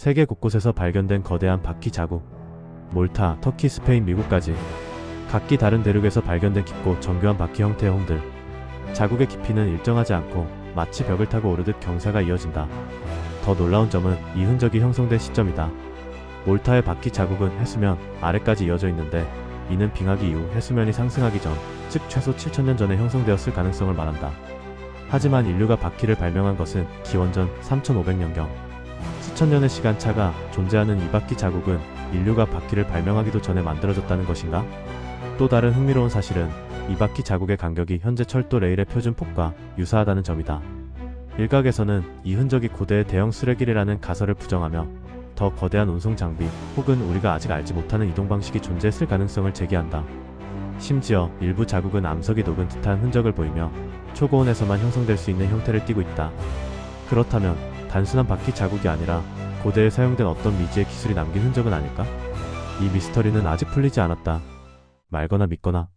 세계 곳곳에서 발견된 거대한 바퀴 자국, 몰타, 터키, 스페인, 미국까지 각기 다른 대륙에서 발견된 깊고 정교한 바퀴 형태의 홍들. 자국의 깊이는 일정하지 않고 마치 벽을 타고 오르듯 경사가 이어진다. 더 놀라운 점은 이 흔적이 형성된 시점이다. 몰타의 바퀴 자국은 해수면 아래까지 이어져 있는데 이는 빙하기 이후 해수면이 상승하기 전, 즉 최소 7천년 전에 형성되었을 가능성을 말한다. 하지만 인류가 바퀴를 발명한 것은 기원전 3500년경. 수천 년의 시간차가 존재하는 이 바퀴 자국은 인류가 바퀴를 발명하기도 전에 만들어졌다는 것인가? 또 다른 흥미로운 사실은 이 바퀴 자국의 간격이 현재 철도 레일의 표준 폭과 유사하다는 점이다. 일각에서는 이 흔적이 고대의 대형 쓰레기라는 가설을 부정하며 더 거대한 운송 장비 혹은 우리가 아직 알지 못하는 이동 방식이 존재했을 가능성을 제기한다. 심지어 일부 자국은 암석이 녹은 듯한 흔적을 보이며 초고온에서만 형성될 수 있는 형태를 띠고 있다. 그렇다면 단순한 바퀴 자국이 아니라 고대에 사용된 어떤 미지의 기술이 남긴 흔적은 아닐까? 이 미스터리는 아직 풀리지 않았다. 말거나 믿거나.